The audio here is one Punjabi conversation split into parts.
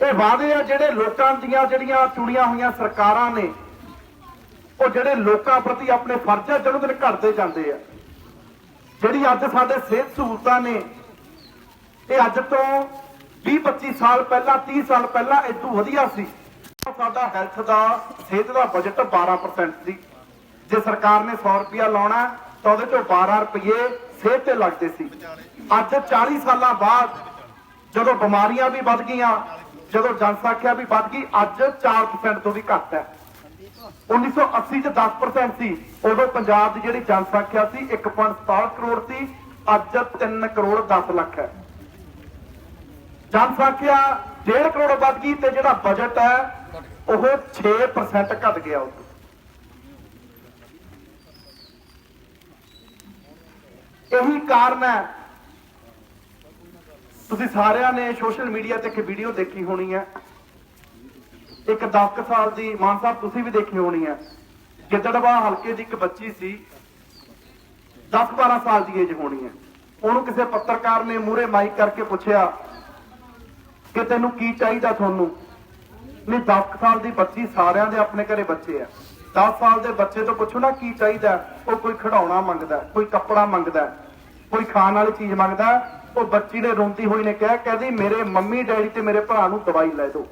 ਇਹ ਵਾਅਦੇ ਆ ਜਿਹੜੇ ਲੋਕਾਂ ਦੀਆਂ ਜਿਹੜੀਆਂ ਚੁਣੀਆਂ ਹੋਈਆਂ ਸਰਕਾਰਾਂ ਨੇ, ਉਹ ਜਿਹੜੇ ਲੋਕਾਂ ਪ੍ਰਤੀ ਆਪਣੇ ਫਰਜ਼ ਆ ਦਿਨੋਂ ਦਿਨ ਘਟਦੇ ਜਾਂਦੇ ਆ। ਜਿਹੜੀ ਅੱਜ ਸਾਡੇ ਸਿਹਤ ਸਹੂਲਤਾਂ ਨੇ, ਇਹ ਅੱਜ ਤੋਂ 20 25 ਸਾਲ ਪਹਿਲਾਂ 30 ਸਾਲ ਪਹਿਲਾਂ ਇਦੋਂ ਵਧੀਆ ਸੀ। ਸਾਡਾ ਹੈਲਥ ਦਾ, ਸਿਹਤ ਦਾ ਬਜਟ 12% ਸੀ। ਜੇ ਸਰਕਾਰ ਨੇ 100 ਰੁਪਿਆ ਲਾਉਣਾ, ਤਾਂ ਉਹਦੇ ਚੋਂ 12 ਰੁਪਏ ਸਿਹਤ ਤੇ ਲੱਗਦੇ ਸੀ। ਅੱਜ 40 ਸਾਲਾਂ ਬਾਅਦ ਜਦੋਂ ਬਿਮਾਰੀਆਂ ਵੀ ਵੱਧ ਗਈਆਂ ਜਦੋਂ ਜਨਸੰਖਿਆ ਵੀ ਵੱਧ ਗਈ, ਅੱਜ 4% ਤੋਂ ਵੀ ਘੱਟ ਹੈ। 1980 ਚ 10% ਸੀ। ਉਦੋਂ ਪੰਜਾਬ ਦੀ ਜਿਹੜੀ ਜਨਸੰਖਿਆ ਸੀ 1.67 ਕਰੋੜ ਸੀ। ਅੱਜ 3 ਕਰੋੜ 10 ਲੱਖ ਹੈ। ਜਨਸੰਖਿਆ 1.5 ਕਰੋੜ ਵੱਧ ਗਈ ਤੇ ਜਿਹੜਾ ਬਜਟ ਹੈ, ਉਹ 6% ਘਟ ਗਿਆ ਉਹ ਇਹੀ ਕਾਰਨ ਹੈ ਤੁਸੀਂ ਸਾਰਿਆਂ ਨੇ ਸੋਸ਼ਲ ਮੀਡੀਆ ਤੇ ਇੱਕ ਵੀਡੀਓ ਦੇਖੀ ਹੋਣੀ ਹੈ। ਇੱਕ 10 ਸਾਲ ਦੀ ਮਾਨ ਸਾਹਿਬ ਤੁਸੀਂ ਵੀ ਦੇਖੀ ਹੋਣੀ ਹੈ। ਗਿੱਦੜਵਾ ਹਲਕੇ ਦੀ ਇੱਕ ਬੱਚੀ ਸੀ 10 12 ਸਾਲ ਦੀ ਏਜ ਹੋਣੀ ਹੈ। ਉਹਨੂੰ ਕਿਸੇ ਪੱਤਰਕਾਰ ਨੇ ਮੂਹਰੇ ਮਾਈਕ ਕਰਕੇ ਪੁੱਛਿਆ ਕਿ ਤੈਨੂੰ ਕੀ ਚਾਹੀਦਾ ਤੁਹਾਨੂੰ? ਨਹੀਂ 10 ਸਾਲ ਦੀ ਬੱਚੀ ਸਾਰਿਆਂ ਦੇ ਆਪਣੇ ਘਰੇ ਬੱਚੇ ਆ। 10 ਸਾਲ ਦੇ ਬੱਚੇ ਤੋਂ ਪੁੱਛੋ ਨਾ ਕੀ ਚਾਹੀਦਾ। ਉਹ ਕੋਈ ਖਿਡੌਣਾ ਮੰਗਦਾ, ਕੋਈ ਕੱਪੜਾ ਮੰਗਦਾ, ਕੋਈ ਖਾਣ ਵਾਲੀ ਚੀਜ਼ ਮੰਗਦਾ। ਉਹ ਬੱਚੀ ਨੇ ਰੋਂਦੀ ਹੋਈ ਨੇ ਕਿਹਾ ਕਹਿੰਦੀ ਮੇਰੇ ਮੰਮੀ ਡੈਡੀ ਤੇ ਮੇਰੇ ਭਰਾ ਨੂੰ ਦਵਾਈ ਲੈ ਦਿਓ।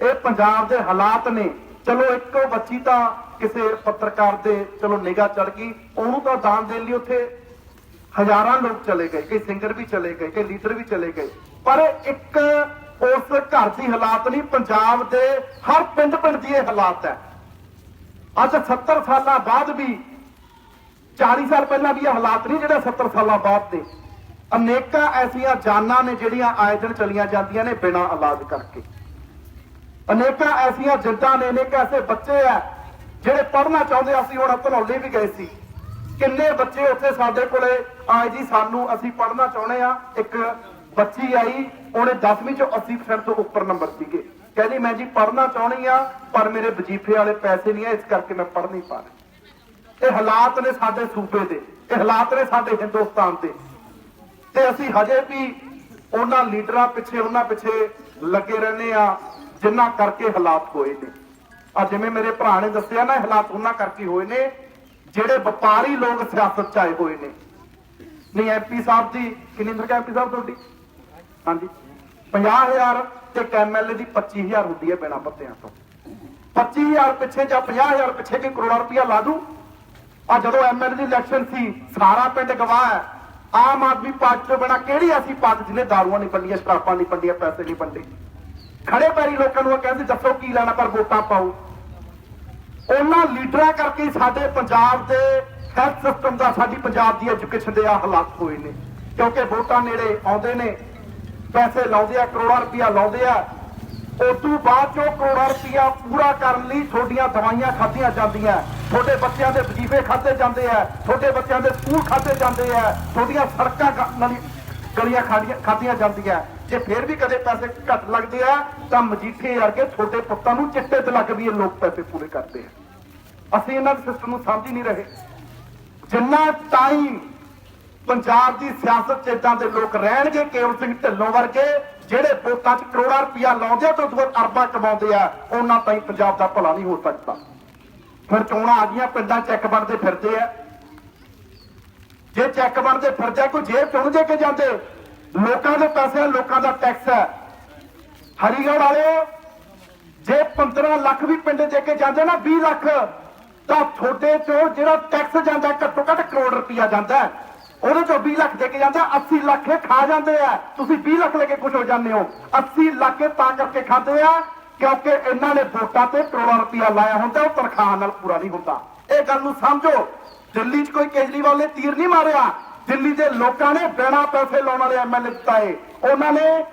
ਇਹ ਪੰਜਾਬ ਦੇ ਹਾਲਾਤ ਨੇ। ਚਲੋ ਇੱਕੋ ਬੱਚੀ ਤਾਂ ਕਿਸੇ ਪੱਤਰਕਾਰ ਦੇ ਚਲੋ ਨਿਗਾਹ ਚੜ ਗਈ, ਉਹਨੂੰ ਤਾਂ ਦਾਨ ਦੇਣ ਲਈ ਉੱਥੇ ਹਜ਼ਾਰਾਂ ਲੋਕ ਚਲੇ ਗਏ, ਕਈ ਸਿੰਗਰ ਵੀ ਚਲੇ ਗਏ, ਕਈ ਲੀਡਰ ਵੀ ਚਲੇ ਗਏ। ਪਰ ਇੱਕ ਉਸ ਘਰ ਦੀ ਹਾਲਾਤ ਨਹੀਂ, ਪੰਜਾਬ ਦੇ ਹਰ ਪਿੰਡ ਪਿੰਡ ਦੀ ਇਹ ਹਾਲਾਤ ਹੈ। ਅੱਜ 70 ਸਾਲਾਂ ਬਾਅਦ ਵੀ 40 ਸਾਲ ਪਹਿਲਾਂ ਵੀ ਇਹ ਹਾਲਾਤ ਨਹੀਂ, ਜਿਹੜੇ 70 ਸਾਲਾਂ ਬਾਅਦ ਦੇ। ਅਨੇਕਾਂ ਐਸੀਆਂ ਜਾਨਾਂ ਨੇ ਜਿਹੜੀਆਂ ਆਏ ਦਿਨ ਚਲੀਆਂ ਜਾਂਦੀਆਂ ਨੇ ਬਿਨਾਂ ਇਲਾਜ ਕਰਕੇ। ਅਨੇਕਾਂ ਐਸੀਆਂ ਜਿੱਦਾਂ ਨੇ, ਅਨੇਕਾਂ ਐਸੇ ਬੱਚੇ ਆ ਜਿਹੜੇ ਪੜ੍ਹਨਾ ਚਾਹੁੰਦੇ ਅਸੀਂ ਹੁਣ ਧਨੌਲੇ ਵੀ ਗਏ ਸੀ। ਕਿੰਨੇ ਬੱਚੇ ਉੱਥੇ ਸਾਡੇ ਕੋਲੇ ਆਏ ਜੀ, ਸਾਨੂੰ ਅਸੀਂ ਪੜ੍ਹਨਾ ਚਾਹੁੰਦੇ ਆ। ਇੱਕ ਬੱਚੀ ਆਈ, ਉਹਨੇ 10ਵੀਂ ਚੋਂ 80% ਤੋਂ ਉੱਪਰ ਨੰਬਰ ਸੀਗੇ। ਕਹਿੰਦੀ, ਮੈਂ ਜੀ ਪੜ੍ਹਨਾ ਚਾਹੁੰਦੀ ਆ, ਪਰ ਮੇਰੇ ਵਜ਼ੀਫੇ ਵਾਲੇ ਪੈਸੇ ਨਹੀਂ ਆ, ਇਸ ਕਰਕੇ ਮੈਂ ਪੜ੍ਹ ਨਹੀਂ ਪਾ ਰਹੀ। ਇਹ ਹਾਲਾਤ ਨੇ ਸਾਡੇ ਸੂਬੇ ਦੇ, ਇਹ ਹਾਲਾਤ ਨੇ ਸਾਡੇ ਹਿੰਦੁਸਤਾਨ ਦੇ। ਤੇ ਅਸੀਂ ਹਜੇ ਵੀ ਉਹਨਾਂ ਲੀਡਰਾਂ ਪਿੱਛੇ, ਉਹਨਾਂ ਪਿੱਛੇ ਲੱਗੇ ਰਹਿੰਦੇ ਆ ਜਿੰਨਾ ਕਰਕੇ ਹਾਲਾਤ ਹੋਏ ਨੇ। ਆ ਜਿਵੇਂ ਮੇਰੇ ਭਰਾ ਨੇ ਦੱਸਿਆ ਨਾ, ਹਾਲਾਤ ਉਹਨਾਂ ਕਰਕੇ ਹੋਏ ਨੇ, ਜਿਹੜੇ ਵਪਾਰੀ ਲੋਕ ਸਿਆਸਤ ਚ ਆਏ ਹੋਏ ਨੇ। ਨਹੀਂ ਐਮਪੀ ਸਾਹਿਬ ਦੀ ਕਿੰਨੀ ਤਨਖਾਹ ਐਮਪੀ ਸਾਹਿਬ ਤੁਹਾਡੀ? ਹਾਂਜੀ। 50000 ਤੇ ਐਮਐਲਏ ਦੀ 25000 ਹੁੰਦੀ ਹੈ ਬਿਨਾਂ ਪੱਤਿਆਂ ਤੋਂ। 25000 ਪਿੱਛੇ ਜਾਂ 50000 ਪਿੱਛੇ ਕਿ ਕਰੋੜਾ ਰੁਪਇਆ ਲਾ ਦੂ। ਆ ਜਦੋਂ ਐਮਐਲਏ ਦੀ ਇਲੈਕਸ਼ਨ ਸੀ, ਸਾਰਾ ਪਿੰਡ ਗਵਾਹ ਹੈ। ਆਮ ਆਦਮੀ ਪਾਰਟੀ ਤੋਂ ਬਿਨਾਂ ਕਿਹੜੀ ਐਸੀ ਪਾਰਟੀ ਜਿਹਨੇ ਦਾਰੂਆਂ ਨਹੀਂ ਪੰਡੀਆਂ ਸ਼ਰਾਬਾਂ ਨਹੀਂ ਪੰਡੀਆਂ ਪੈਸੇ ਨਹੀਂ ਪੰਡੇ ਖੜੇ ਪੈਰੀ ਲੋਕਾਂ ਨੂੰ ਕਹਿੰਦੇ, ਦੱਸੋ ਕੀ ਲੈਣਾ ਪਰ ਵੋਟਾਂ ਪਾਓ। ਉਹਨਾਂ ਲੀਡਰਾਂ ਕਰਕੇ ਸਾਡੇ ਪੰਜਾਬ ਦੇ ਹੈਲਥ ਸਿਸਟਮ ਦਾ, ਸਾਡੀ ਪੰਜਾਬ ਦੀ ਐਜੂਕੇਸ਼ਨ ਦੇ ਆ ਹਾਲਾਤ ਹੋਏ ਨੇ। ਕਿਉਂਕਿ ਵੋਟਾਂ ਨੇੜੇ ਆਉਂਦੇ ਨੇ, ਪੈਸੇ ਲਾਉਂਦੇ ਆ, ਕਰੋੜਾਂ ਰੁਪਇਆ ਲਾਉਂਦੇ ਆ ਉਸ ਤੋਂ ਬਾਅਦ ਜੋ ਕਰੋੜਾਂ ਰੁਪਇਆ ਪੂਰਾ ਕਰਨ ਲਈ ਤੁਹਾਡੀਆਂ ਦਵਾਈਆਂ ਖਾਧੀਆਂ ਜਾਂਦੀਆਂ। ਤੁਹਾਡੇ ਬੱਚਿਆਂ ਦੇ ਵਜੀਫੇ ਖਾਦੇ ਜਾਂਦੇ ਆ, ਤੁਹਾਡੇ ਬੱਚਿਆਂ ਦੇ ਸਕੂਲ ਖਾਦੇ ਜਾਂਦੇ ਆ, ਤੁਹਾਡੀਆਂ ਸੜਕਾਂ ਗ- ਗਲੀਆਂ ਖਾੜੀਆਂ, ਖਾਧੀਆਂ ਜਾਂਦੀਆਂ। ਜੇ ਫੇਰ ਵੀ ਕਦੇ ਪੈਸੇ ਘੱਟ ਲੱਗਦੇ ਆ, ਤਾਂ ਮਜੀਠੇ ਵਰਗੇ ਤੁਹਾਡੇ ਪੁੱਤਾਂ ਨੂੰ ਚਿੱਟੇ ਤੇ ਲੱਗਦੀ ਵੀ ਲੋਕ ਪੈਸੇ ਪੂਰੇ ਕਰਦੇ ਆ। ਅਸੀਂ ਇਹਨਾਂ ਦੇ ਸਿਸਟਮ ਨੂੰ ਸਮਝ ਹੀ ਨਹੀਂ ਰਹੇ। ਜਿੰਨਾ ਟਾਈਮ ਪੰਜਾਬ ਦੀ ਸਿਆਸਤ 'ਚ ਏਦਾਂ ਦੇ ਲੋਕ ਰਹਿਣਗੇ, ਕੇਵਲ ਸਿੰਘ ਢਿੱਲੋਂ ਵਰਗੇ ਜਿਹੜੇ ਵੋਟਾਂ 'ਚ ਕਰੋੜਾਂ ਰੁਪਇਆ ਲਾਉਂਦੇ ਤੇ ਉਦੋਂ ਅਰਬਾਂ ਕਮਾਉਂਦੇ ਆ, ਉਹਨਾਂ ਤਾਈਂ ਪੰਜਾਬ ਦਾ ਭਲਾ ਨਹੀਂ ਹੋ ਸਕਦਾ। ਫਿਰ ਚੋਣਾਂ ਆ ਗਈਆਂ, ਪਿੰਡਾਂ ਚੈੱਕ ਬਣਦੇ ਫਿਰਦੇ ਆ। ਜੇ ਚੈੱਕ ਬਣਦੇ ਫਿਰਦੇ ਕੋਈ ਜੇਬ ਚੁਣ ਦੇ ਕੇ ਜਾਂਦੇ। ਲੋਕਾਂ ਦੇ ਪੈਸੇ ਲੋਕਾਂ ਦਾ ਟੈਕਸ ਹੈ ਹਰੀਗੜ੍ਹ ਵਾਲਿਓ, ਜੇ 15 ਲੱਖ ਵੀ ਪਿੰਡ ਦੇ ਕੇ ਜਾਂਦੇ ਨਾ 20 ਲੱਖ, ਤਾਂ ਤੁਹਾਡੇ ਚੋਂ ਜਿਹੜਾ ਟੈਕਸ ਜਾਂਦਾ, ਘੱਟੋ ਘੱਟ ਕਰੋੜ ਰੁਪਇਆ ਜਾਂਦਾ। ਉਹਦੇ ਚੋਂ 20 ਲੱਖ ਦੇ ਕੇ ਜਾਂਦਾ 80 ਲੱਖ ਇਹ ਖਾ ਜਾਂਦੇ ਆ। ਤੁਸੀਂ 20 ਲੱਖ ਲੈ ਕੇ ਖੁਸ਼ ਹੋ ਜਾਂਦੇ ਹੋ। 80 ਲੱਖ ਇਹ ਤਾਂ ਕਰਕੇ ਖਾਂਦੇ ਆ ਕਿਉਂਕਿ ਇਹਨਾਂ ਨੇ ਵੋਟਾਂ ਤੇ ਕਰੋੜਾਂ ਰੁਪਇਆ ਲਾਇਆ ਹੁੰਦਾ, ਉਹ ਤਨਖਾਹ ਨਾਲ ਪੂਰਾ ਨਹੀਂ ਹੁੰਦਾ। ਇਹ ਗੱਲ ਨੂੰ ਸਮਝੋ। ਦਿੱਲੀ 'ਚ ਕੋਈ ਕੇਜਰੀਵਾਲ ਨੇ ਤੀਰ ਨਹੀਂ ਮਾਰਿਆ। ਦਿੱਲੀ ਦੇ ਲੋਕਾਂ ਨੇ ਬਿਨਾਂ ਪੈਸੇ ਲਾਉਣ ਵਾਲੇ ਐਮਐਲਏ ਦਿੱਤਾਏ। ਉਹਨਾਂ ਨੇ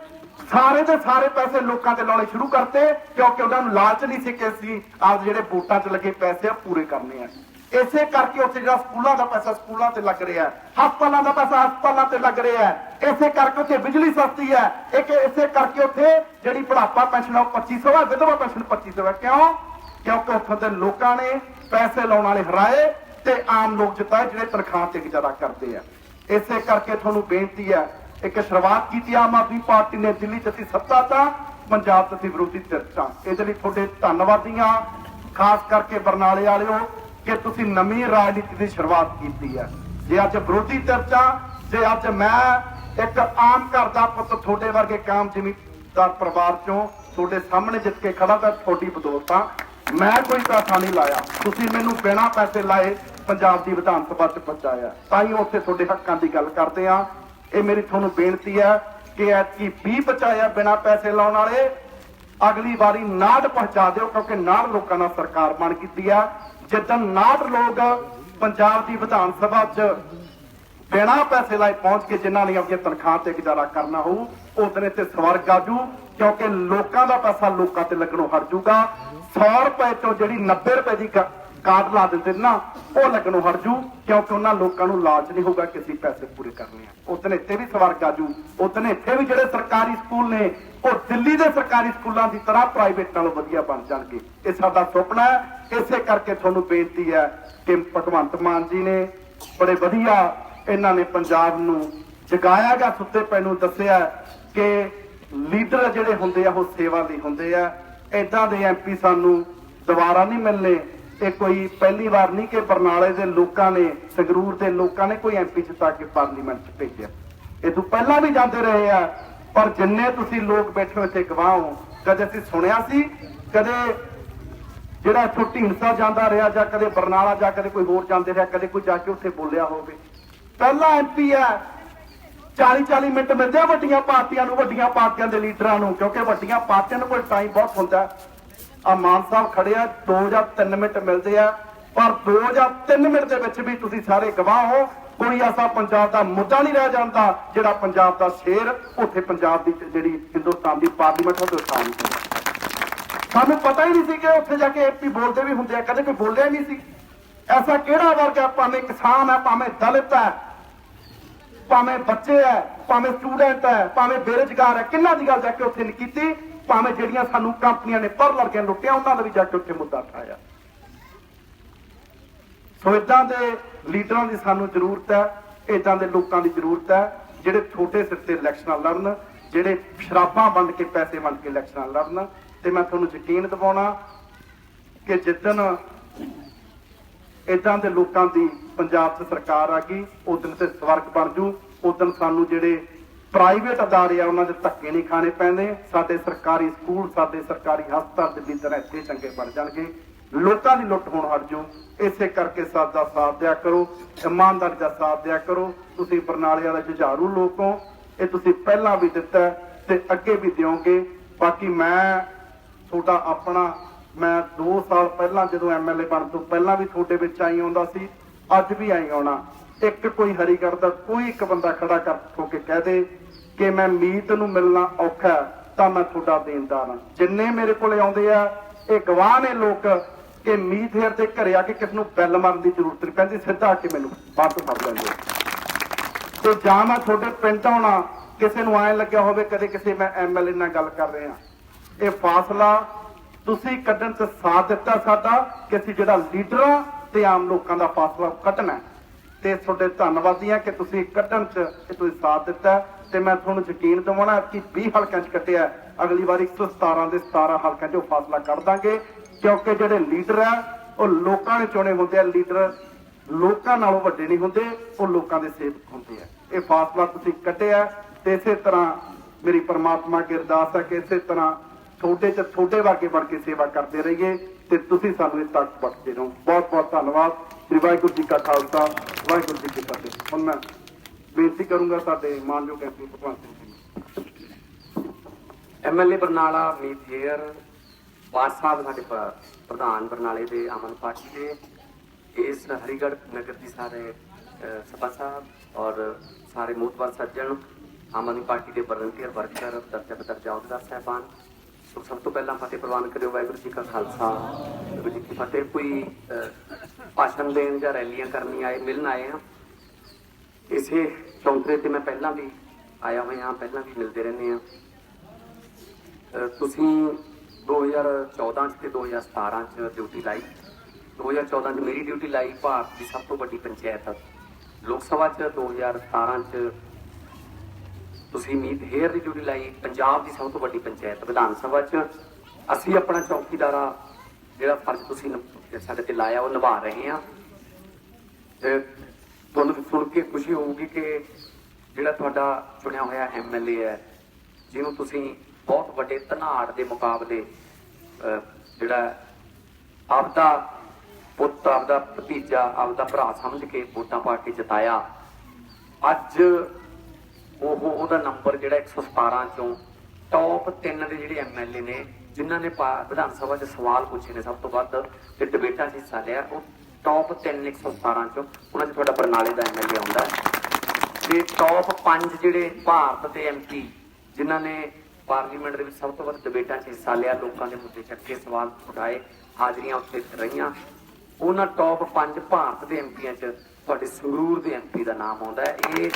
ਸਾਰੇ ਦੇ ਸਾਰੇ ਪੈਸੇ ਲੋਕਾਂ ਤੇ ਲਾਉਣੇ ਸ਼ੁਰੂ ਕਰਤੇ ਕਿਉਂਕਿ ਉਹਨਾਂ ਨੂੰ ਲਾਲਚ ਨਹੀਂ ਸੀ ਕਿ ਅਸੀਂ ਆਪ ਜਿਹੜੇ ਵੋਟਾਂ 'ਚ ਲੱਗੇ ਪੈਸੇ ਆ, ਪੂਰੇ ਕਰਨੇ ਆ। ਇਸੇ ਕਰਕੇ ਉੱਥੇ ਜਿਹੜਾ ਸਕੂਲਾਂ ਦਾ ਪੈਸਾ ਸਕੂਲਾਂ ਤੇ ਲੱਗ ਰਿਹਾ ਹੈ, ਹਸਪਤਾਲਾਂ ਦਾ ਪੈਸਾ ਹਸਪਤਾਲਾਂ ਤੇ ਲੱਗ ਰਿਹਾ ਹੈ। ਇਸੇ ਕਰਕੇ ਉੱਥੇ ਬਿਜਲੀ ਸਸਤੀ ਹੈ। ਇੱਕ ਇਸੇ ਕਰਕੇ ਉੱਥੇ ਜਿਹੜੀ ਬੁਢਾਪਾ ਪੈਨਸ਼ਨ ਉਹ 2500 ਹੈ ਵਿਧਵਾ ਪੈਨਸ਼ਨ 2500 ਹੈ ਕਿਉਂ? ਕਿਉਂਕਿ ਉੱਥੇ ਦੇ ਲੋਕਾਂ ਨੇ ਪੈਸੇ ਲਾਉਣ ਵਾਲੇ ਹਰਾਏ ਤੇ ਆਮ ਲੋਕ ਜਿੱਤਾਏ ਜਿਹੜੇ ਤਨਖਾਹ ਤੇ ਗੁਜ਼ਾਰਾ ਕਰਦੇ ਆ। ਇਸੇ ਕਰਕੇ ਤੁਹਾਨੂੰ ਬੇਨਤੀ ਹੈ, ਇੱਕ ਸ਼ੁਰੂਆਤ ਕੀਤੀ ਆਮ ਆਦਮੀ ਪਾਰਟੀ ਨੇ, ਦਿੱਲੀ ਚ ਅਸੀਂ ਸੱਤਾ ਤਾਂ, ਪੰਜਾਬ ਤੁਸੀਂ ਵਿਰੋਧੀ ਧਿਰ 'ਚ ਇਹਦੇ ਲਈ ਤੁਹਾਡੇ ਧੰਨਵਾਦੀਆਂ ਖਾਸ ਕਰਕੇ ਬਰਨਾਲੇ ਵਾਲਿਓ ਕਿ ਤੁਸੀਂ ਨਵੀਂ ਰਾਜਨੀਤੀ ਦੀ ਸ਼ੁਰੂਆਤ ਕੀਤੀ ਹੈ। ਜੇ ਅੱਜ ਵਿਰੋਧੀ ਚਰਚਾ, ਜੇ ਅੱਜ ਮੈਂ ਇੱਕ ਆਮ ਘਰ ਦਾ ਪੁੱਤ ਤੁਹਾਡੇ ਵਰਗੇ ਕਾਮ ਜ਼ਿਮੀਂਦਾਰ ਪਰਿਵਾਰ ਚੋਂ ਤੁਹਾਡੇ ਸਾਹਮਣੇ ਜਿੱਤ ਕੇ ਖੜਾ ਤਾਂ ਤੁਹਾਡੀ ਬਦੌਲਤ ਆ ਮੈਂ ਕੋਈ ਪੈਸਾ ਨਹੀਂ ਲਾਇਆ। ਤੁਸੀਂ ਮੈਨੂੰ ਬਿਨਾਂ ਪੈਸੇ ਲਾਏ ਪੰਜਾਬ ਦੀ ਵਿਧਾਨ ਸਭਾ 'ਚ ਪਹੁੰਚਾਇਆ। ਤਾਂ ਹੀ ਉੱਥੇ ਤੁਹਾਡੇ ਹੱਕਾਂ ਦੀ ਗੱਲ ਕਰਦੇ ਆ ਇਹ ਮੇਰੀ ਤੁਹਾਨੂੰ ਬੇਨਤੀ ਹੈ ਕਿ ਐਤਕੀ 20 ਬਚਾਇਆ ਬਿਨਾਂ ਪੈਸੇ ਲਾਉਣ ਵਾਲੇ ਅਗਲੀ ਵਾਰੀ ਨਾੜ ਪਹੁੰਚਾ ਦਿਓ, ਕਿਉਂਕਿ ਨਾੜ ਲੋਕਾਂ ਨਾਲ ਸਰਕਾਰ ਬਣ ਕੀਤੀ ਆ ਜਿੱਦਣ ਨਾੜ ਲੋਕ ਪੰਜਾਬ ਦੀ ਵਿਧਾਨ ਸਭਾ 'ਚ ਬਿਨਾਂ ਪੈਸੇ ਲਾਏ ਪਹੁੰਚ ਕੇ ਜਿਨ੍ਹਾਂ ਨੇ ਆਪਣੀ ਤਨਖਾਹ ਤੇ ਗੁਜ਼ਾਰਾ ਕਰਨਾ ਹੋਊ ਉਹਦਨੇ ਤੇ ਸਵਰਗ ਆਜੂ ਕਿਉਂਕਿ ਲੋਕਾਂ ਦਾ ਪੈਸਾ ਲੋਕਾਂ ਤੇ ਲੱਗਣੋਂ ਹਟ ਜੂਗਾ। 100 ਰੁਪਏ ਤੋਂ ਜਿਹੜੀ 90 ਰੁਪਏ ਦੀ ਕ- ਕਾਰਡ ਲਾ ਦਿੰਦੇ ਨੇ ਨਾ, ਉਹ ਲੱਗਣੋਂ ਹਟ ਜੂ, ਕਿਉਂਕਿ ਉਹਨਾਂ ਲੋਕਾਂ ਨੂੰ ਲਾਲਚ ਨਹੀਂ ਹੋਊਗਾ ਕਿ ਅਸੀਂ ਪੈਸੇ ਪੂਰੇ ਕਰਨੇ ਆ। ਉਹਦਨੇ ਇੱਥੇ ਵੀ ਸਵਰਗ ਆਜੂ ਉਹਦਨੇ ਇੱਥੇ ਵੀ ਜਿਹੜੇ ਸਰਕਾਰੀ ਸਕੂਲ ਨੇ, ਉਹ ਦਿੱਲੀ ਦੇ ਸਰਕਾਰੀ ਸਕੂਲਾਂ ਦੀ ਤਰ੍ਹਾਂ ਪ੍ਰਾਈਵੇਟ ਨਾਲੋਂ ਵਧੀਆ ਬਣ ਜਾਣਗੇ। ਇਹ ਸਾਡਾ ਸੁਪਨਾ ਹੈ, ਇਸੇ ਕਰਕੇ ਤੁਹਾਨੂੰ ਬੇਨਤੀ ਹੈ ਕਿ ਭਗਵੰਤ ਮਾਨ ਜੀ ਨੇ ਬੜੇ ਵਧੀਆ ਇਹਨਾਂ ਨੇ ਪੰਜਾਬ ਨੂੰ ਜਗਾਇਆ ਗਿਆ ਸੁੱਤੇ ਪੈ ਨੂੰ ਦੱਸਿਆ ਕਿ ਲੀਡਰ ਜਿਹੜੇ ਹੁੰਦੇ ਆ, ਉਹ ਸੇਵਾ ਲਈ ਹੁੰਦੇ ਆ। ਇਦਾਂ ਦੇ ਐਮਪੀ ਸਾਨੂੰ ਦੁਬਾਰਾ ਨਹੀਂ ਮਿਲਨੇ ਇਹ ਕੋਈ ਪਹਿਲੀ ਵਾਰ ਨਹੀਂ ਕਿ ਬਰਨਾਲੇ ਦੇ ਲੋਕਾਂ ਨੇ, ਸੰਗਰੂਰ ਦੇ ਲੋਕਾਂ ਨੇ ਕੋਈ ਐਮਪੀ ਜਿਤਾ ਕੇ ਪਾਰਲੀਮੈਂਟ 'ਚ ਭੇਜਿਆ। ਇਹ ਤੋਂ ਪਹਿਲਾਂ ਵੀ ਜਾਂਦੇ ਰਹੇ ਆ, ਪਰ ਜਿੰਨੇ ਤੁਸੀਂ ਲੋਕ ਬੈਠੇ ਹੋ ਇੱਥੇ ਗਵਾਹ ਹੋ, ਕਦੇ ਅਸੀਂ ਸੁਣਿਆ ਸੀ, ਕਦੇ ਜਿਹੜਾ ਇੱਥੋਂ ਢੀਂਡਸਾ ਜਾਂਦਾ ਰਿਹਾ ਜਾਂ ਕਦੇ ਬਰਨਾਲਾ ਜਾਂ ਕਦੇ ਕੋਈ ਹੋਰ ਜਾਂਦੇ ਰਿਹਾ, ਕਦੇ ਕੋਈ ਜਾ ਕੇ ਉੱਥੇ ਬੋਲਿਆ ਹੋਵੇ। ਪਹਿਲਾ ਐਮਪੀ ਹੈ 40 40 ਮਿੰਟ ਮਿਲਦੇ ਆ ਵੱਡੀਆਂ ਪਾਰਟੀਆਂ ਨੂੰ, ਵੱਡੀਆਂ ਪਾਰਟੀਆਂ ਦੇ ਲੀਡਰਾਂ ਨੂੰ, ਕਿਉਂਕਿ ਵੱਡੀਆਂ ਪਾਰਟੀਆਂ ਨੂੰ ਕੋਈ ਟਾਈਮ ਬਹੁਤ ਹੁੰਦਾ। ਆ ਮਾਨ ਸਾਹਿਬ ਖੜੇ ਆ 2 ਜਾਂ 3 ਮਿੰਟ ਮਿਲਦੇ ਆ, ਪਰ 2 ਜਾਂ 3 ਮਿੰਟ ਦੇ ਵਿੱਚ ਵੀ ਤੁਸੀਂ ਸਾਰੇ ਗਵਾਹ ਹੋ। ਕੋਈ ਐਸਾ ਪੰਜਾਬ ਦਾ ਮੁੱਦਾ ਨਹੀਂ ਰਹਿ ਜਾਂਦਾ, ਜਿਹੜਾ ਪੰਜਾਬ ਦਾ ਸ਼ੇਰ, ਉੱਥੇ ਪੰਜਾਬ ਦੀ ਜਿਹੜੀ ਹਿੰਦੁਸਤਾਨ ਦੀ ਪਾਰਲੀਮੈਂਟ ਉਹਦੇ ਸਾਹਮਣੇ ਹੁੰਦਾ ਸਾਨੂੰ ਪਤਾ ਹੀ ਨਹੀਂ ਸੀ ਕਿ ਉੱਥੇ ਜਾ ਕੇ ਐਮਪੀ ਬੋਲਦੇ ਵੀ ਹੁੰਦੇ ਆ, ਕਦੇ ਕੋਈ ਬੋਲਿਆ ਹੀ ਨਹੀਂ ਸੀ। ਐਸਾ ਕਿਹੜਾ ਵਰਗ ਹੈ ਭਾਵੇਂ ਕਿਸਾਨ ਹੈ ਭਾਵੇਂ ਦਲਿਤ ਹੈ ਭਾਵੇਂ ਬੱਚੇ ਹੈ ਭਾਵੇਂ ਸਟੂਡੈਂਟ ਹੈ ਭਾਵੇਂ ਬੇਰੁਜ਼ਗਾਰ ਹੈ ਕਿੰਨਾ ਦੀ ਗੱਲ ਜਾ ਕੇ ਉੱਥੇ ਨਹੀਂ ਕੀਤੀ? ਭਾਵੇਂ ਜਿਹੜੀਆਂ ਸਾਨੂੰ ਕੰਪਨੀਆਂ ਨੇ ਪਰ ਲੜ ਲੁੱਟਿਆ, ਉਹਨਾਂ ਦਾ ਵੀ ਜਾ ਕੇ ਮੁੱਦਾ ਉਠਾਇਆ। ਸੋ ਇਦਾਂ ਦੇ ਲੀਡਰਾਂ ਦੀ ਸਾਨੂੰ ਜ਼ਰੂਰਤ ਹੈ ਇਦਾਂ ਦੇ ਲੋਕਾਂ ਦੀ ਜ਼ਰੂਰਤ ਹੈ, ਜਿਹੜੇ ਛੋਟੇ ਸਿਰ ਤੇ ਇਲੈਕਸ਼ਨਾਂ ਲੜਨ, ਜਿਹੜੇ ਸ਼ਰਾਬਾਂ ਵੰਡ ਕੇ ਪੈਸੇ ਵੰਡ ਕੇ ਇਲੈਕਸ਼ਨਾਂ ਲੜਨ। ਤੇ ਮੈਂ ਤੁਹਾਨੂੰ ਯਕੀਨ ਦਿਵਾਉਣਾ ਕਿ ਜਿੱਦਣ ਇਦਾਂ ਦੇ ਲੋਕਾਂ ਦੀ ਪੰਜਾਬ 'ਚ ਸਰਕਾਰ ਆ ਗਈ ਉਦੋਂ ਤੇ ਸਵਰਗ ਬਣ ਜੂ ਉਦੋਂ ਸਾਨੂੰ ਜਿਹੜੇ ਪ੍ਰਾਈਵੇਟ ਅਦਾਰੇ ਆ ਉਹਨਾਂ ਦੇ ਧੱਕੇ ਨਹੀਂ ਖਾਣੇ ਪੈਂਦੇ। ਸਾਡੇ ਸਰਕਾਰੀ ਸਕੂਲ, ਸਾਡੇ ਸਰਕਾਰੀ ਹਸਪਤਾਲ ਦਿੱਲੀ ਤਰ੍ਹਾਂ ਇੱਥੇ ਚੰਗੇ ਬਣ ਜਾਣਗੇ। ਲੋਕਾਂ ਦੀ ਲੁੱਟ ਹੋਣ ਹਟ ਜਾਓ। ਇਸੇ ਕਰਕੇ ਸਾਡਾ ਸਾਥ ਦਿਆ ਕਰੋ। ਇਮਾਨਦਾਰੀ ਦਾ ਸਾਥ ਦਿਆ ਕਰੋ। ਤੁਸੀਂ ਬਰਨਾਲੇ ਵਾਲੇ ਜੁਝਾਰੂ ਲੋਕ ਹੋ। ਇਹ ਤੁਸੀਂ ਪਹਿਲਾਂ ਵੀ ਦਿੱਤਾ ਹੈ ਤੇ ਅੱਗੇ ਵੀ ਦਿਓਗੇ। ਬਾਕੀ ਮੈਂ ਤੁਹਾਡਾ ਆਪਣਾ, ਮੈਂ 2 ਸਾਲ ਪਹਿਲਾਂ ਜਦੋਂ ਐਮਐਲਏ ਬਣ ਤੋਂ ਪਹਿਲਾਂ ਵੀ ਤੁਹਾਡੇ ਵਿੱਚ ਆਈ ਆਉਂਦਾ ਸੀ, ਅੱਜ ਵੀ ਆਈ ਆਉਣਾ। ਇੱਕ ਕੋਈ ਹਰੀਗੜ੍ਹ ਦਾ ਕੋਈ ਇੱਕ ਬੰਦਾ ਖੜਾ ਕਰ, ਹੋ ਕਹਿ ਦੇ ਕਿ ਮੈਂ ਮੀਤ ਨੂੰ ਮਿਲਣਾ ਔਖਾ ਤਾਂ ਮੈਂ ਤੁਹਾਡਾ ਦੇਣਦਾਰ ਹਾਂ। ਜਿੰਨੇ ਮੇਰੇ ਕੋਲੇ ਆਉਂਦੇ ਆ, ਇਹ ਗਵਾਹ ਨੇ ਲੋਕ ਕਿ ਮੀਤ ਹੇਰ ਦੇ ਘਰੇ ਆ ਕੇ ਕਿਸ ਨੂੰ ਬੈਲ ਮਾਰਨ ਦੀ ਜ਼ਰੂਰਤ ਨਹੀਂ ਪੈਂਦੀ, ਸਿੱਧਾ ਆ ਕੇ ਮੈਨੂੰ ਬਾਹਰ ਤੋਂ ਲੈਂਦੇ ਤੇ ਜਾਂ ਮੈਂ ਤੁਹਾਡੇ ਪਿੰਡ ਆਉਣਾ, ਕਿਸੇ ਨੂੰ ਐਂ ਲੱਗਿਆ ਹੋਵੇ ਕਦੇ ਕਿਸੇ ਮੈਂ ਐਮਐਲਏ ਨਾਲ ਗੱਲ ਕਰ ਰਿਹਾ। ਇਹ ਫਾਸਲਾ ਤੁਸੀਂ ਕੱਢਣ ਤੇ ਸਾਥ ਦਿੱਤਾ ਸਾਡਾ ਕਿ ਅਸੀਂ ਜਿਹੜਾ ਲੀਡਰਾਂ ਤੇ ਆਮ ਲੋਕਾਂ ਦਾ ਫਾਸਲਾ ਕੱਢਣਾ ਤੇ ਤੁਹਾਡੇ ਧੰਨਵਾਦੀ ਹਾਂ ਕਿ ਤੁਸੀਂ ਕੱਢਣ ਚ ਇਹ ਤੁਸੀਂ ਸਾਥ ਦਿੱਤਾ ਤੇ ਮੈਂ ਤੁਹਾਨੂੰ ਯਕੀਨ ਦਿਵਾਉਣਾ ਕਿ 20 ਹਲਕਿਆਂ ਚ ਕੱਟਿਆ, ਅਗਲੀ ਵਾਰ 117 ਦੇ 17 ਹਲਕਿਆਂ ਚ ਫਾਸਲਾ ਕੱਢ ਦਾਂਗੇ, ਕਿਉਂਕਿ ਜਿਹੜੇ ਲੀਡਰ ਆ, ਉਹ ਲੋਕਾਂ ਨੇ ਚੁਣੇ ਹੁੰਦੇ ਆ, ਲੀਡਰ ਲੋਕਾਂ ਨਾਲੋਂ ਵੱਡੇ ਨਹੀਂ ਹੁੰਦੇ, ਉਹ ਲੋਕਾਂ ਦੇ ਸੇਵਕ ਹੁੰਦੇ ਆ। ਇਹ ਫਾਸਲਾ ਤੁਸੀਂ ਕੱਢਿਆ ਤੇ ਇਸੇ ਤਰ੍ਹਾਂ ਮੇਰੀ ਪਰਮਾਤਮਾ ਕੀ ਅਰਦਾਸ ਹੈ ਕਿ ਇਸੇ ਤਰ੍ਹਾਂ ਛੋਟੇ ਚ ਛੋਟੇ ਵਾਕੇ ਬਣ ਕੇ ਸੇਵਾ ਕਰਦੇ ਰਹੀਏ ਤੇ ਤੁਸੀਂ ਸਾਨੂੰ ਇਹ ਤੱਕ ਬਖਸ਼ਦੇ ਰਹੋ। ਬਹੁਤ ਬਹੁਤ ਧੰਨਵਾਦ। ਸ੍ਰੀ ਵਾਹਿਗੁਰੂ ਜੀ ਕਾ ਖਾਲਸਾ, ਵਾਹਿਗੁਰੂ ਜੀ ਕੀ ਫਤਿਹ। ਹੁਣ ਮੈਂ ਬੇਨਤੀ ਕਰੂੰਗਾ ਸਾਡੇ ਮਾਨਯੋਗ ਐਮਪੀ ਭਗਵੰਤ ਸਿੰਘ ਜੀ ਨੂੰ। ਐਮਐਲਏ ਬਰਨਾਲਾ ਮੀਤ ਹੇਅਰ ਵਾਰ ਸਾਹਿਬ ਸਾਡੇ ਪ੍ਰਧਾਨ ਬਰਨਾਲੇ ਦੇ ਅਮਨ ਪਾਰਟੀ ਦੇ ਇਸ ਹਰੀਗੜ੍ਹ ਨਗਰ ਦੀ ਸਾਰੇ ਸਭਾ ਸਾਹਿਬ ਔਰ ਸਾਰੇ ਮੋਤਬਰ ਸੱਜਣ, ਆਮ ਆਦਮੀ ਪਾਰਟੀ ਦੇ ਵਲੰਟੀਅਰ ਵਰਕਰ ਦਰਜਾ ਬਦਰਜਾ ਅਹੁਦੇਦਾਰ ਸਾਹਿਬਾਨ। ਸੋ ਸਭ ਤੋਂ ਪਹਿਲਾਂ ਫਤਿਹ ਪ੍ਰਵਾਨ ਕਰਿਓ, ਵਾਹਿਗੁਰੂ ਜੀ ਕਾ ਖਾਲਸਾ। ਵਾਹਿਗੁਰੂ ਜੀ ਕੀ ਫਤਿਹ। ਕੋਈ ਭਾਸ਼ਣ ਦੇਣ ਜਾਂ ਰੈਲੀਆਂ ਕਰਨੀ ਆਏ, ਮਿਲਣ ਆਏ ਆ ਇਸੇ ਚੌਂਤਰੇ ਤੇ ਮੈਂ ਪਹਿਲਾਂ ਵੀ ਆਇਆ ਹੋਇਆ ਪਹਿਲਾਂ ਵੀ ਮਿਲਦੇ ਰਹਿੰਦੇ ਆ ਅਹ ਤੁਸੀਂ 2014 ਚ ਤੇ 2017 ਚ ਡਿਊਟੀ ਲਾਈ। 2014 ਚ ਮੇਰੀ ਡਿਊਟੀ ਲਾਈ ਭਾਰਤ ਦੀ ਸਭ ਤੋਂ ਵੱਡੀ ਪੰਚਾਇਤ। ਲੋਕ ਸਭਾ ਚ 2017 ਚ ਤੁਸੀਂ ਮੀਤ ਹੇਅਰ ਦੀ ਡਿਊਟੀ ਲਾਈ, ਪੰਜਾਬ ਦੀ ਸਭ ਤੋਂ ਵੱਡੀ ਪੰਚਾਇਤ, ਵਿਧਾਨ ਸਭਾ 'ਚ। ਅਸੀਂ ਆਪਣਾ ਚੌਕੀਦਾਰਾ ਜਿਹੜਾ ਫਰਜ਼ ਤੁਸੀਂ ਸਾਡੇ ਤੇ ਲਾਇਆ, ਉਹ ਨਿਭਾ ਰਹੇ ਹਾਂ ਤੇ ਤੁਹਾਨੂੰ ਸੁਣ ਕੇ ਖੁਸ਼ੀ ਹੋਊਗੀ ਕਿ ਜਿਹੜਾ ਤੁਹਾਡਾ ਚੁਣਿਆ ਹੋਇਆ ਐਮਐਲਏ ਹੈ, ਜਿਹਨੂੰ ਤੁਸੀਂ ਬਹੁਤ ਵੱਡੇ ਧਨਾੜ ਦੇ ਮੁਕਾਬਲੇ ਜਿਹੜਾ ਆਪਦਾ ਪੁੱਤ, ਆਪਦਾ ਭਤੀਜਾ, ਆਪਦਾ ਭਰਾ ਸਮਝ ਕੇ ਵੋਟਾਂ ਪਾ ਕੇ ਜਿਤਾਇਆ, ਅੱਜ ਉਹ ਉਹਦਾ ਨੰਬਰ ਜਿਹੜਾ 117 ਚੋਂ ਟੌਪ 3 ਦੇ ਜਿਹੜੇ ਐਮਐਲਏ ਨੇ, ਜਿਨ੍ਹਾਂ ਨੇ ਪਾ- ਵਿਧਾਨ ਸਭਾ 'ਚ ਸਵਾਲ ਪੁੱਛੇ ਨੇ ਸਭ ਤੋਂ ਵੱਧ ਤੇ ਡਿਬੇਟਾਂ 'ਚ ਹਿੱਸਾ ਲਿਆ, ਉਹ ਟੌਪ 3 117 ਚੋਂ, ਉਹਨਾਂ 'ਚ ਤੁਹਾਡਾ ਬਰਨਾਲੇ ਦਾ ਐਮਐਲਏ ਆਉਂਦਾ ਹੈ। ਤੇ ਟੌਪ 5 ਜਿਹੜੇ ਭਾਰਤ ਦੇ ਐਮਪੀ ਜਿਨ੍ਹਾਂ ਨੇ ਪਾਰਲੀਮੈਂਟ ਦੇ ਵਿੱਚ ਸਭ ਤੋਂ ਵੱਧ ਡਿਬੇਟਾਂ 'ਚ ਹਿੱਸਾ ਲਿਆ, ਲੋਕਾਂ ਦੇ ਮੁੱਦੇ ਚੱਕੇ ਸਵਾਲ ਉਠਾਏ ਹਾਜ਼ਰੀਆਂ ਉੱਥੇ ਰਹੀਆਂ। ਉਹਨਾਂ ਟੌਪ 5 ਭਾਰਤ ਦੇ ਐਮਪੀਆਂ 'ਚ ਤੁਹਾਡੇ ਸੰਗਰੂਰ ਦੇ ਐਮਪੀ ਦਾ ਨਾਮ ਆਉਂਦਾ ਹੈ। ਇਹ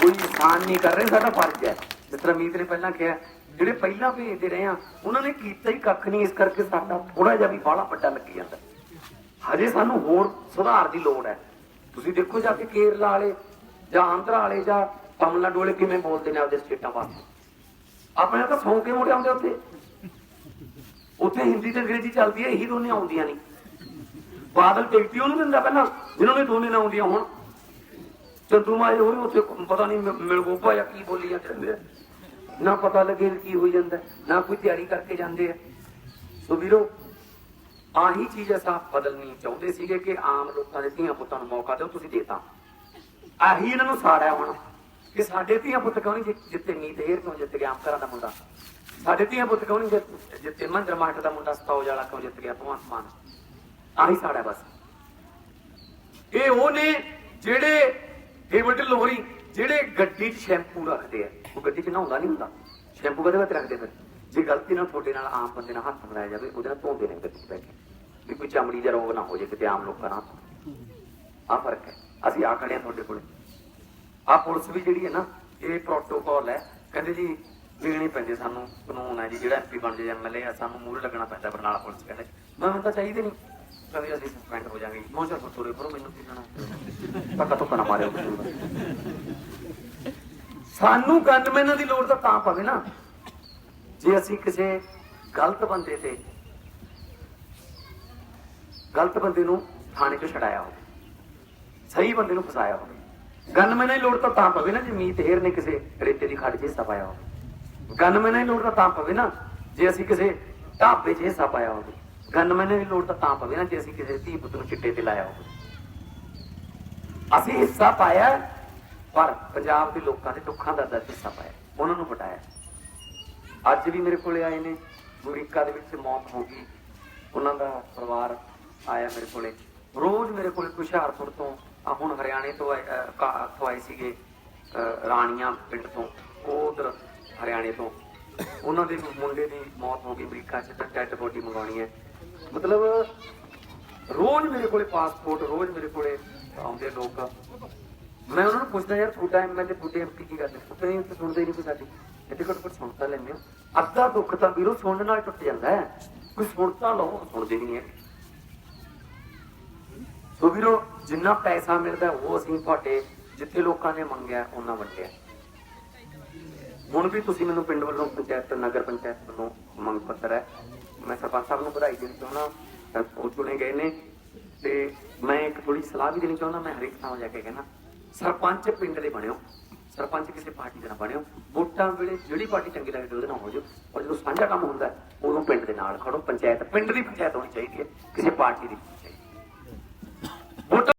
ਕੋਈ ਇਨਸਾਨ ਨਹੀਂ ਕਰ ਰਹੇ, ਸਾਡਾ ਫਰਜ਼ ਹੈ। ਜਿਸ ਤਰ੍ਹਾਂ ਮੀਤ ਨੇ ਪਹਿਲਾਂ ਕਿਹਾ, ਜਿਹੜੇ ਪਹਿਲਾਂ ਭੇਜਦੇ ਰਹੇ ਆ, ਉਹਨਾਂ ਨੇ ਕੀਤਾ ਹੀ ਕੱਖ ਨਹੀਂ, ਇਸ ਕਰਕੇ ਸਾਡਾ ਥੋੜਾ ਜਿਹਾ ਵੀ ਬਾਹਲਾ ਵੱਡਾ ਲੱਗੀ ਜਾਂਦਾ। ਹਜੇ ਸਾਨੂੰ ਹੋਰ ਸੁਧਾਰ ਦੀ ਲੋੜ ਹੈ। ਤੁਸੀਂ ਦੇਖੋ ਜਾ ਕੇ ਕੇਰਲਾ ਵਾਲੇ ਜਾਂ ਆਂਧਰਾ ਵਾਲੇ ਜਾਂ ਤਮਿਲਨਾਡੂ ਵਾਲੇ ਕਿਵੇਂ ਬੋਲਦੇ ਨੇ ਆਪਦੇ ਸਟੇਟਾਂ ਵਾਸਤੇ? ਆਪਣੇ ਤਾਂ ਸੌਂ ਕੇ ਮੋੜੇ ਆਉਂਦੇ ਉੱਥੇ। ਉੱਥੇ ਹਿੰਦੀ ਤੇ ਅੰਗਰੇਜ਼ੀ ਚੱਲਦੀ ਹੈ, ਇਹੀ ਦੋਨੇ ਆਉਂਦੀਆਂ ਨਹੀਂ ਬਾਦਲ ਟਿਕਟੀ ਉਹਨੂੰ ਦਿੰਦਾ ਪਹਿਲਾਂ ਜਿਨ੍ਹਾਂ ਨੇ ਦੋਨੇ ਨਾ ਆਉਂਦੀਆਂ ਹੁਣ। ਚੰਦੂ ਮਾਏ ਹੋਏ, ਉੱਥੇ ਪਤਾ ਨਹੀਂ ਮਿਲਗੋਪਾ ਜਾਂ ਕੀ ਬੋਲੀ ਜਾਂਦੇ ਨਾ ਪਤਾ ਲੱਗੇ ਕੀ ਹੋਈ ਜਾਂਦਾ, ਨਾ ਕੋਈ ਤਿਆਰੀ ਕਰਕੇ ਜਾਂਦੇ ਆ। ਸੋ ਵੀਰੋ, ਆਹੀ ਚੀਜ਼ ਅਸਾਂ ਬਦਲਣੀ ਚਾਹੁੰਦੇ ਸੀਗੇ ਕਿ ਆਮ ਲੋਕਾਂ ਦੇ ਧੀਆਂ ਪੁੱਤਾਂ ਨੂੰ ਮੌਕਾ ਦਿਓ, ਤੁਸੀਂ ਦੇਤਾ। ਆਹੀ ਇਹਨਾਂ ਨੂੰ ਸਾੜਿਆ ਹੁਣ। ਕਿ ਸਾਡੇ ਧੀਆਂ ਪੁੱਤ ਕਿਉਂ ਨਹੀਂ ਜਿ- ਜਿੱਤੇ ਮੀਤ ਹੇਰ ਕਿਉਂ ਜਿੱਤ ਗਿਆ ਆਮਕਰਾਂ ਦਾ ਮੁੰਡਾ? ਸਾਡੇ ਧੀਆਂ ਪੁੱਤ ਕਿਉਂ ਨਹੀਂ ਜਿੱਤ- ਜਿੱਤੇ ਮਹਿੰਦਰ ਮਾਟ ਦਾ ਮੁੰਡਾ ਸਤੌਜ ਵਾਲਾ ਕਿਉਂ ਜਿੱਤ ਗਿਆ, ਭਗਵੰਤ ਮਾਨ? ਆਹੀ ਸਾੜਿਆ ਬਸ। ਇਹ ਉਹ ਨੇ ਜਿਹੜੇ ਡੇਵਿਡ ਲੋਹਰੀ, ਜਿਹੜੇ ਗੱਡੀ 'ਚ ਸ਼ੈਂਪੂ ਰੱਖਦੇ ਆ, ਉਹ ਗੱਡੀ 'ਚ ਨਹਾਉਂਦਾ ਨਹੀਂ ਹੁੰਦਾ। ਸ਼ੈਂਪੂ ਕਦੇ ਵਾਸਤੇ ਰੱਖਦੇ ਫਿਰ। ਜੇ ਗਲਤੀ ਨਾਲ ਤੁਹਾਡੇ ਨਾਲ ਆਮ ਬੰਦੇ ਨਾਲ ਹੱਥ ਮਿਲਾਇਆ ਜਾਵੇ, ਉਹਦੇ ਨਾਲ ਧੋਂਦੇ ਨੇ ਗੱਡੀ 'ਚ ਬੈ ਕੇ। ਵੀ ਕੋਈ ਚਮੜੀ ਦਾ ਰੋਗ ਨਾ ਹੋ ਜੇ ਕਿਤੇ ਆਮ ਲੋਕਾਂ ਨਾਲ। ਆ ਫ਼ਰਕ ਹੈ। ਅਸੀਂ ਆ ਖੜੇ ਆ ਤੁਹਾਡੇ ਕੋਲੇ। ਆ ਪੁਲਿਸ ਵੀ ਜਿਹੜੀ ਹੈ ਨਾ, ਇਹ ਪ੍ਰੋਟੋਕਾਲ ਹੈ। ਕਹਿੰਦੇ ਜੀ ਲੈਣੀ ਪੈਂਦੇ ਸਾਨੂੰ, ਕਾਨੂੰਨ ਹੈ ਜੀ, ਜਿਹੜਾ ਐਮਪੀ ਬਣ ਜਾਏ ਐਮਐਲਏ ਆ ਸਾਨੂੰ ਮੂਹਰੇ ਲੱਗਣਾ ਪੈਂਦਾ ਬਰਨਾਲਾ ਪੁਲਿਸ ਕਹਿੰਦੇ। ਮੈਂ ਮੈਨੂੰ ਤਾਂ ਚਾਹੀਦੇ ਨਹੀਂ। ਕਦੇ ਅਸੀਂ ਸਸਪੈਂਡ ਹੋ ਜਾਵਾਂਗੇ ਮੋਜਰ ਫਤੂਰੇ ਕਰੋ ਮੈਨੂੰ ਕੀ ਜਾਣਾ ਪੱਕਾ ਤੋਂ ਨਾ ਮਾਰਿਓ ਮੈਨੂੰ। ਸਾਨੂੰ ਗਨਮੈਨਾਂ ਦੀ ਲੋੜ ਤਾਂ ਤਾਂ ਪਵੇ ਨਾ। ਜੇ ਅਸੀਂ ਕਿਸੇ ਗਲਤ ਬੰਦੇ ਤੇ, ਗਲਤ ਬੰਦੇ ਨੂੰ ਥਾਣੇ 'ਚ ਛਡਾਇਆ ਹੋਵੇ ਸਹੀ ਬੰਦੇ ਨੂੰ ਫਸਾਇਆ ਹੋਵੇ। ਗਨਮੈਨਾਂ ਦੀ ਲੋੜ ਤਾਂ ਤਾਂ ਪਵੇ ਨਾ ਜੇ ਮੀਤ ਹੇਰ ਨੇ ਕਿਸੇ ਰੇਤੇ ਦੀ ਖੱਡ 'ਚ ਹਿੱਸਾ ਪਾਇਆ ਹੋਵੇ। ਗਨਮੈਨਾਂ ਦੀ ਲੋੜ ਤਾਂ ਤਾਂ ਪਵੇ ਨਾ ਜੇ ਅਸੀਂ ਕਿਸੇ ਢਾਬੇ 'ਚ ਹਿੱਸਾ ਪਾਇਆ ਹੋਵੇ। ਗਨਮੈਨਾਂ ਦੀ ਲੋੜ ਤਾਂ ਤਾਂ ਪਵੇ ਨਾ ਜੇ ਅਸੀਂ ਕਿਸੇ ਧੀ ਪੁੱਤ ਨੂੰ ਚਿੱਟੇ ਤੇ ਲਾਇਆ ਹੋਵੇ। ਅਸੀਂ ਹਿੱਸਾ ਪਾਇਆ, ਪਰ ਪੰਜਾਬ ਦੇ ਲੋਕਾਂ ਦੇ ਦੁੱਖਾਂ ਦਾ ਦਰਦ ਹਿੱਸਾ ਪਾਇਆ, ਉਹਨਾਂ ਨੂੰ ਹਟਾਇਆ ਅੱਜ ਵੀ ਮੇਰੇ ਕੋਲੇ ਆਏ ਨੇ, ਅਮਰੀਕਾ ਦੇ ਵਿੱਚ ਮੌਤ ਹੋ ਗਈ। ਉਹਨਾਂ ਦਾ ਪਰਿਵਾਰ ਆਇਆ ਮੇਰੇ ਕੋਲੇ। ਰੋਜ਼ ਮੇਰੇ ਕੋਲੇ ਹੁਸ਼ਿਆਰਪੁਰ ਤੋਂ ਹੁਣ ਹਰਿਆਣੇ ਤੋਂ ਆਏ- ਤੋਂ ਆਏ ਸੀਗੇ, ਅਹ, ਰਾਣੀਆਂ ਪਿੰਡ ਤੋਂ ਉਹ ਉਧਰ ਹਰਿਆਣੇ ਤੋਂ। ਉਹਨਾਂ ਦੇ ਮੁੰਡੇ ਦੀ ਮੌਤ ਹੋ ਗਈ, ਅਮਰੀਕਾ 'ਚ ਤਾਂ ਡੈਡ ਬੋਡੀ ਮੰਗਾਉਣੀ ਹੈ। ਮਤਲਬ, ਰੋਜ਼ ਮੇਰੇ ਕੋਲੇ ਪਾਸਪੋਰਟ, ਰੋਜ਼ ਮੇਰੇ ਕੋਲੇ ਆਉਂਦੇ ਲੋਕ। ਮੈਂ ਉਹਨਾਂ ਨੂੰ ਪੁੱਛਦਾ, ਯਾਰ, ਤੁਹਾਡਾ ਐਮਐਲਏ ਤੁਹਾਡੇ ਐਮਪੀ ਕੀ ਕਰਦੇ? ਉਹ ਕਹਿੰਦੇ ਸੁਣਦੇ ਹੀ ਨਹੀਂ ਕੋਈ ਸਾਡੀ। ਇੱਥੇ ਘੱਟ ਘੱਟ ਸੁਣਤਾ ਲੈਂਦੇ ਹੋ। ਅੱਧਾ ਦੁੱਖ ਤਾਂ ਵੀਰੋ ਸੁਣਨ ਨਾਲ ਟੁੱਟ ਜਾਂਦਾ ਹੈ। ਕੋਈ ਸੁਣ ਤਾਂ ਲਓ ਸੁਣਦੇ ਨਹੀਂ ਹੈ। ਸੋ ਵੀਰੋ, ਜਿੰਨਾ ਪੈਸਾ ਮਿਲਦਾ ਉਹ ਅਸੀਂ ਤੁਹਾਡੇ ਜਿੱਥੇ ਲੋਕਾਂ ਨੇ ਮੰਗਿਆ ਉਹਨਾਂ ਵੰਡਿਆ। ਹੁਣ ਵੀ ਤੁਸੀਂ ਮੈਨੂੰ ਪਿੰਡ ਵੱਲੋਂ ਪੰਚਾਇਤ, ਨਗਰ ਪੰਚਾਇਤ ਵੱਲੋਂ ਮੰਗ ਪੱਤਰ ਹੈ। ਮੈਂ ਸਰਪੰਚ ਸਾਹਿਬ ਨੂੰ ਵਧਾਈ ਦੇਣੀ ਚਾਹੁੰਦਾ ਉਹ ਚੁਣੇ ਗਏ ਨੇ। ਤੇ ਮੈਂ ਇੱਕ ਥੋੜੀ ਸਲਾਹ ਵੀ ਦੇਣੀ ਚਾਹੁੰਦਾ, ਮੈਂ ਹਰੇਕ ਥਾਂ ਜਾ ਕੇ ਕਹਿਣਾ ਸਰਪੰਚ ਪਿੰਡ ਦੇ ਬਣਿਓ। ਸਰਪੰਚ ਕਿਸੇ ਪਾਰਟੀ ਦੇ ਨਾਲ ਬਣਿਓ। ਵੋਟਾਂ ਵੇਲੇ ਜਿਹੜੀ ਪਾਰਟੀ ਚੰਗੀ ਲੱਗਦੀ, ਉਹਦੇ ਨਾਲ ਹੋ ਜਾਓ। ਔਰ ਜਦੋਂ ਸਾਂਝਾ ਕੰਮ ਹੁੰਦਾ, ਉਦੋਂ ਪਿੰਡ ਦੇ ਨਾਲ ਖੜੋ। ਪੰਚਾਇਤ, ਪਿੰਡ ਦੀ ਪੰਚਾਇਤ ਹੋਣੀ ਚਾਹੀਦੀ ਹੈ, ਕਿਸੇ ਪਾਰਟੀ ਦੀ। what